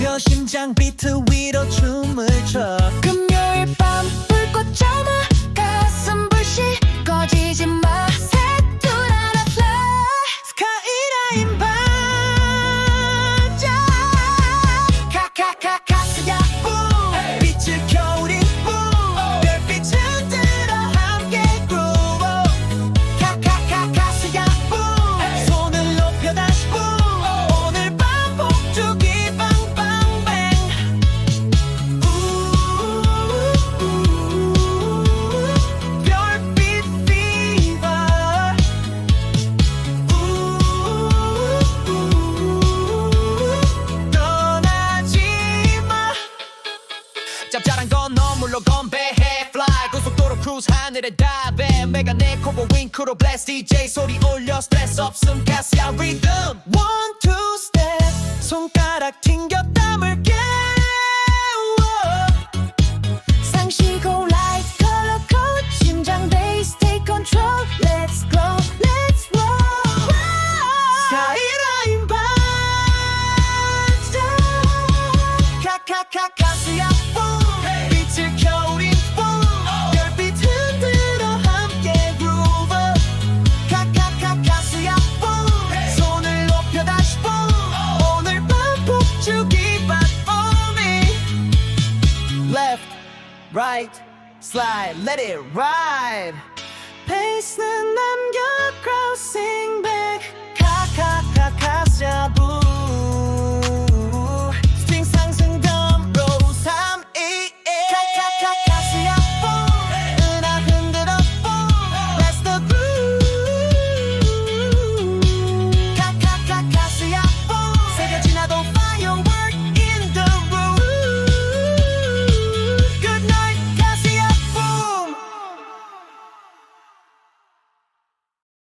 울려 심장 비트 위로 춤을 춰 짭짤한 건 너물로 건배해 Fly 고속도로 크루즈 하늘에 다배 메가 내 코보 윙크로 blast DJ 소리 올려 스트레스 없음 가스야 rhythm One two step 손가락 튕겨 담을게 상시고 light color code 심장 bass take control let's go let's roll 스카이라인 반짝 카카카카 left right slide let it ride 페이스는 남겨 crossing back 카카카카스야 붐